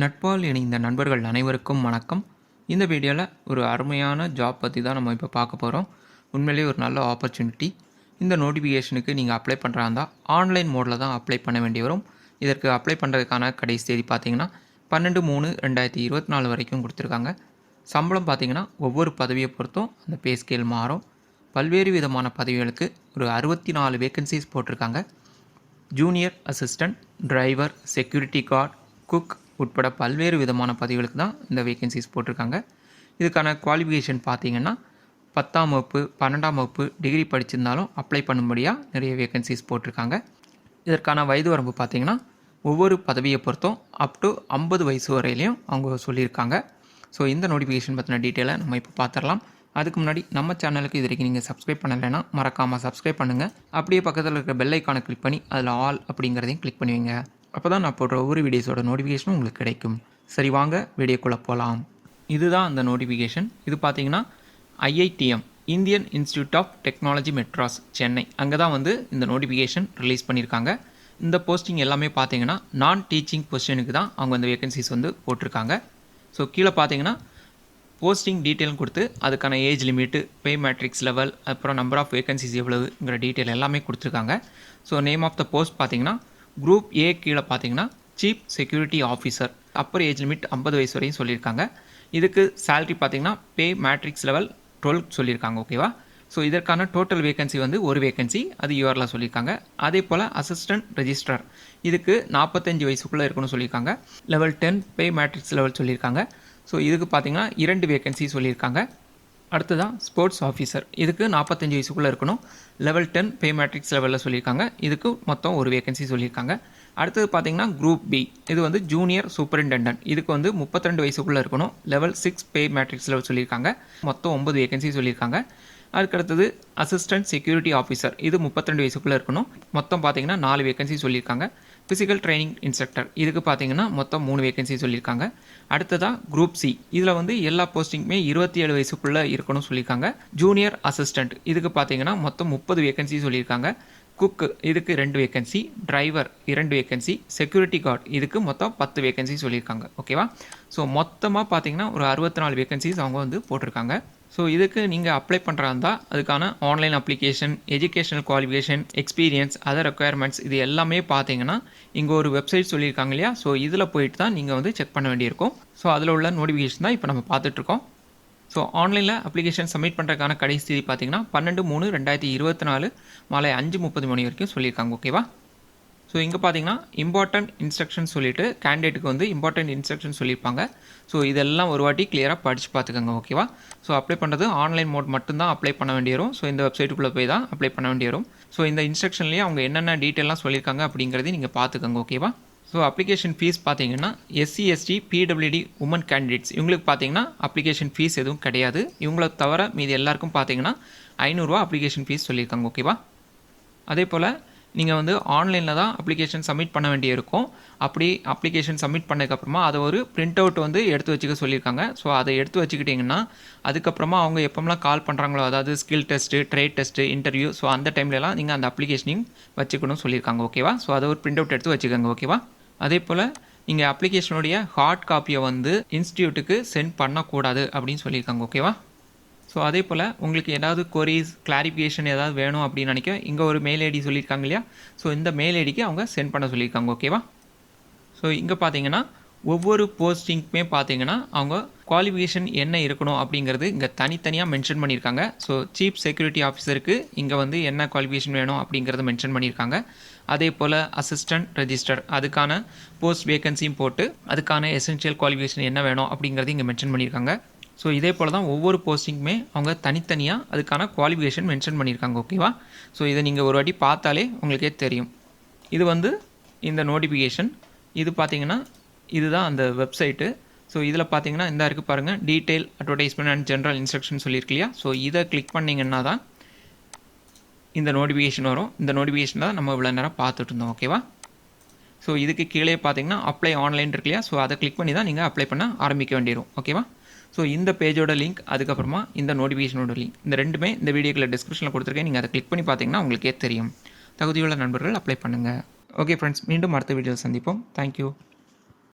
நட்பால் இணைந்த நண்பர்கள் அனைவருக்கும் வணக்கம். இந்த வீடியோவில் ஒரு அருமையான ஜாப் பற்றி தான் நம்ம இப்போ பார்க்க போகிறோம் உண்மையிலேயே ஒரு நல்ல ஆப்பர்ச்சுனிட்டி இந்த நோட்டிஃபிகேஷனுக்கு நீங்கள் அப்ளை பண்ணுறா இருந்தால் ஆன்லைன் மோடில் தான் அப்ளை பண்ண வேண்டி வரும். இதற்கு அப்ளை பண்ணுறதுக்கான கடைசி தேதி பார்த்தீங்கன்னா பன்னெண்டு மூணு ரெண்டாயிரத்தி இருபத்தி நாலு வரைக்கும் கொடுத்துருக்காங்க. சம்பளம் பார்த்தீங்கன்னா ஒவ்வொரு பதவியை பொறுத்தும் அந்த பே ஸ்கேல் மாறும். பல்வேறு விதமான பதவிகளுக்கு ஒரு அறுபத்தி நாலு வேகன்சிஸ் போட்டிருக்காங்க. Junior assistant driver security guard cook உட்பட பல்வேறு விதமான பதவிகளுக்கு தான் இந்த வேகன்சிஸ் போட்டிருக்காங்க. இதுக்கான குவாலிஃபிகேஷன் பார்த்தீங்கன்னா பத்தாம் வகுப்பு பன்னெண்டாம் வகுப்பு டிகிரி படிச்சிருந்தாலும் அப்ளை பண்ணும்படியாக நிறைய வேகன்சிஸ் போட்டிருக்காங்க. இதற்கான வயது வரம்பு பார்த்தீங்கன்னா ஒவ்வொரு பதவியை பொறுத்தும் அப் டு ஐம்பது வயசு வரையிலையும் அவங்க சொல்லியிருக்காங்க. ஸோ இந்த நோட்டிஃபிகேஷன் பற்றின டீட்டெயிலை நம்ம இப்போ பார்த்துடலாம் அதுக்கு முன்னாடி நம்ம சேனலுக்கு இது வரைக்கும் நீங்கள் சப்ஸ்கிரைப் பண்ணலைன்னா மறக்காமல் சப்ஸ்கிரைப் பண்ணுங்கள் அப்படியே பக்கத்தில் இருக்கிற பெல் ஐக்கானை கிளிக் பண்ணி அதில் ஆல் அப்படிங்கிறதையும் கிளிக் பண்ணுவீங்க அப்போ தான் நான் போடுற ஒவ்வொரு வீடியோஸோட நோட்டிஃபிகேஷனும் உங்களுக்கு கிடைக்கும். சரி வாங்க வீடியோக்குள்ளே போகலாம் இதுதான் அந்த நோட்டிஃபிகேஷன் இது பார்த்தீங்கன்னா IITM Indian institute of technology Madras Chennai அங்கே தான் வந்து இந்த நோட்டிஃபிகேஷன் ரிலீஸ் பண்ணியிருக்காங்க. இந்த போஸ்டிங் எல்லாமே பார்த்தீங்கன்னா நான் டீச்சிங் பொசிஷனுக்கு தான் அவங்க அந்த வேகன்சிஸ் வந்து போட்டிருக்காங்க. ஸோ கீழே பார்த்தீங்கன்னா போஸ்டிங் டீட்டெயில் கொடுத்து அதுக்கான age limit pay matrix level அப்புறம் நம்பர் ஆஃப் வேகன்சிஸ் எவ்வளவுங்கிற டீட்டெயில் எல்லாமே கொடுத்துருக்காங்க. So name of the post பார்த்தீங்கன்னா குரூப் ஏ கீழே பார்த்தீங்கன்னா chief security officer upper age limit ஐம்பது வயசு வரையும் சொல்லியிருக்காங்க. இதுக்கு சேலரி பார்த்தீங்கன்னா பே மேட்ரிக்ஸ் லெவல் டுவெல் சொல்லியிருக்காங்க ஓகேவா ஸோ இதற்கான டோட்டல் வேகன்சி வந்து ஒரு வேகன்சி அது யூஆரில் சொல்லியிருக்காங்க. அதே போல் அசிஸ்டன்ட் ரெஜிஸ்ட்ரார் இதுக்கு நாற்பத்தஞ்சு வயசுக்குள்ளே இருக்கணும்னு சொல்லியிருக்காங்க. Level ten pay matrix level சொல்லியிருக்காங்க. ஸோ இதுக்கு பார்த்தீங்கன்னா இரண்டு வேகன்சி சொல்லியிருக்காங்க. அடுத்ததான் ஸ்போர்ட்ஸ் ஆஃபீஸர் இதுக்கு நாற்பத்தஞ்சு வயசுக்குள்ளே இருக்கணும். லெவல் டென் பே மேட்ரிக்ஸ் லெவலில் சொல்லியிருக்காங்க. இதுக்கு மொத்தம் ஒரு வேகன்சி சொல்லியிருக்காங்க. அடுத்தது பார்த்தீங்கன்னா குரூப் பி இது வந்து ஜூனியர் சூப்பரிண்டென்டன்ட் இதுக்கு வந்து முப்பத்திரெண்டு வயசுக்குள்ளே இருக்கணும். Level six pay matrix level சொல்லியிருக்காங்க. மொத்தம் ஒன்பது வேகன்சி சொல்லியிருக்காங்க. அதுக்கடுத்தது அசிஸ்டன்ட் செக்யூரிட்டி ஆஃபீஸர் இது முப்பத்திரெண்டு வயசுக்குள்ளே இருக்கணும். மொத்தம் பார்த்தீங்கன்னா நாலு வேகன்சி சொல்லியிருக்காங்க. ஃபிசிக்கல் ட்ரைனிங் இன்ஸ்ட்ரக்டர் இதுக்கு பார்த்தீங்கன்னா மொத்தம் மூணு வேகன்சி சொல்லியிருக்காங்க. அடுத்ததாக குரூப் சி இதில் வந்து எல்லா போஸ்டிங்குமே இருபத்தி ஏழு வயசுக்குள்ளே இருக்கணும்னு சொல்லியிருக்காங்க. ஜூனியர் அசிஸ்டண்ட் இதுக்கு பார்த்தீங்கன்னா மொத்தம் முப்பது வேகன்சி சொல்லியிருக்காங்க. குக்கு இதுக்கு ரெண்டு வேகன்சி டிரைவர் இரண்டு வேகன்சி செக்யூரிட்டி கார்டு இதுக்கு மொத்தம் பத்து வேகன்சி சொல்லியிருக்காங்க. ஓகேவா ஸோ மொத்தமாக பார்த்தீங்கன்னா ஒரு அறுபத்தி நாலு வேகன்சிஸ் அவங்க வந்து போட்டிருக்காங்க. ஸோ இதுக்கு நீங்கள் அப்ளை பண்ணுறா இருந்தால் அதுக்கான online application educational qualification experience other requirements இது எல்லாமே பார்த்தீங்கன்னா இங்கே ஒரு வெப்சைட் சொல்லியிருக்காங்க இல்லையா? ஸோ இதில் போயிட்டு தான் நீங்கள் வந்து செக் பண்ண வேண்டியிருக்கும். ஸோ அதில் உள்ள நோட்டிஃபிகேஷன் தான் இப்போ நம்ம பார்த்துட்ருக்கோம் ஸோ ஆன்லைனில் அப்ளிகேஷன் சப்மிட் பண்ணுறதுக்கான கடைசி தேதி பார்த்தீங்கன்னா பன்னெண்டு மூணு ரெண்டாயிரத்தி இருபத்தி நாலு மாலை அஞ்சு முப்பது மணி வரைக்கும் சொல்லியிருக்காங்க ஓகேவா ஸோ இங்கே பார்த்தீங்கன்னா இம்பார்ட்டண்ட் இன்ஸ்ட்ரக்ஷன் சொல்லிட்டு கேண்டிடேட்டுக்கு வந்து இம்பார்ட்டண்ட் இன்ஸ்ட்ரக்ஷன் சொல்லியிருப்பாங்க. ஸோ இதெல்லாம் ஒரு வாட்டி கிளியராக படித்து பார்த்துக்கோங்க ஓகேவா ஸோ அப்ளை பண்ணுறது ஆன்லைன் மோட் மட்டும்தான் அப்ளை பண்ண வேண்டியிரும் ஸோ இந்த வெப்சைட்டுக்குள்ளே போய் தான் அப்ளை பண்ண வேண்டியிரும் ஸோ இந்த இன்ஸ்ட்ரக்ஷன்லேயே அவங்க என்னென்ன டீட்டெயிலாம் சொல்லியிருக்காங்க அப்படிங்கிறதையும் நீங்கள் பார்த்துக்கோங்க ஓகேவா ஸோ அப்ளிகேஷன் ஃபீஸ் பார்த்தீங்கன்னா SC ST PWD women candidates இவங்களுக்கு பார்த்தீங்கன்னா அப்ளிகேஷன் ஃபீஸ் எதுவும் கிடையாது. இவங்கள தவிர மீது எல்லாருக்கும் பார்த்தீங்கன்னா ஐநூறுரூவா அப்ளிகேஷன் ஃபீஸ் சொல்லியிருக்காங்க ஓகேவா அதே போல் நீங்கள் வந்து ஆன்லைனில் தான் அப்ளிகேஷன் சப்மிட் பண்ண வேண்டியிருக்கும். அப்படி அப்ளிகேஷன் சப்மிட் பண்ணதுக்கப்புறமா அதை ஒரு பிரிண்ட் அவுட் வந்து எடுத்து வச்சுக்க சொல்லியிருக்காங்க. ஸோ அதை எடுத்து வச்சுக்கிட்டிங்கன்னா அதுக்கப்புறமா அவங்க எப்போம்லாம் கால் பண்ணுறாங்களோ அதாவது skill test trade test interview so அந்த டைம்லலாம் நீங்கள் அந்த அப்ளிகேஷனையும் வச்சுக்கணும்னு சொல்லியிருக்காங்க ஓகேவா ஸோ அதை ஒரு பிரிண்ட் அவுட் எடுத்து வச்சுக்கோங்க ஓகேவா அதே போல் நீங்கள் அப்ளிகேஷனுடைய ஹார்ட் காப்பியை வந்து இன்ஸ்டியூட்டுக்கு சென்ட் பண்ணக்கூடாது அப்படின்னு சொல்லியிருக்காங்க ஓகேவா ஸோ அதே போல் உங்களுக்கு ஏதாவது கொரிஸ் கிளாரிஃபிகேஷன் ஏதாவது வேணும் அப்படின்னு நினைக்க இங்கே ஒரு மெயில் ஐடி சொல்லியிருக்காங்க இல்லையா? ஸோ இந்த மெயில் ஐடிக்கு அவங்க சென்ட் பண்ண சொல்லியிருக்காங்க ஓகேவா ஸோ இங்கே பார்த்தீங்கன்னா ஒவ்வொரு போஸ்டிங்க்குமே பார்த்தீங்கன்னா அவங்க குவாலிஃபிகேஷன் என்ன இருக்கணும் அப்படிங்கிறது இங்கே தனித்தனியாக மென்ஷன் பண்ணியிருக்காங்க. ஸோ சீஃப் செக்யூரிட்டி ஆஃபீஸருக்கு இங்கே வந்து என்ன குவாலிஃபிகேஷன் வேணும் அப்படிங்கிறத மென்ஷன் பண்ணியிருக்காங்க. அதே போல் அசிஸ்டன்ட் ரெஜிஸ்டர் அதுக்கான போஸ்ட் வேகன்சியும் போட்டு அதுக்கான எசென்ஷியல் குவாலிஃபிகேஷன் என்ன வேணும் அப்படிங்கிறது இங்கே மென்ஷன் பண்ணியிருக்காங்க. ஸோ இதே போல் தான் ஒவ்வொரு போஸ்டிங்குமே அவங்க தனித்தனியாக அதுக்கான குவாலிஃபிகேஷன் மென்ஷன் பண்ணியிருக்காங்க ஓகேவா ஸோ இதை நீங்கள் ஒரு வாட்டி பார்த்தாலே உங்களுக்கே தெரியும். இது வந்து இந்த நோட்டிஃபிகேஷன் இது பார்த்தீங்கன்னா இதுதான் அந்த வெப்சைட்டு ஸோ இதில் பார்த்தீங்கன்னா இந்த இருக்குது பாருங்கள் detail advertisement and general instruction சொல்லியிருக்கு இல்லையா ஸோ இதை கிளிக் பண்ணிங்கன்னா தான் இந்த நோட்டிஃபிகேஷன் வரும். இந்த நோட்டிஃபிகேஷன் தான் நம்ம இவ்வளோ நேரம் பார்த்துட்டு இருந்தோம் ஓகேவா ஸோ இதுக்கு கீழே பார்த்தீங்கன்னா அப்ளை ஆன்லைன் இருக்கு இல்லையா? ஸோ அதை கிளிக் பண்ணி தான் நீங்கள் அப்ளை பண்ண ஆரம்பிக்க வேண்டியிருக்கும் ஓகேவா ஸோ இந்த பேஜோட லிங்க் அதுக்கப்புறமா இந்த நோட்டிஃபிகேஷனோட லிங்க் இந்த ரெண்டுமே இந்த வீடியோக்கில் டிஸ்கிரிப்ஷனில் கொடுத்துருக்கேன். நீங்கள் அதை கிளிக் பண்ணி பார்த்தீங்கன்னா உங்களுக்கே தெரியும். தகுதியுள்ள நண்பர்கள் அப்ளை பண்ணுங்கள் ஓகே ஃப்ரெண்ட்ஸ் மீண்டும் அடுத்த வீடியோவில் சந்திப்போம். தேங்க்யூ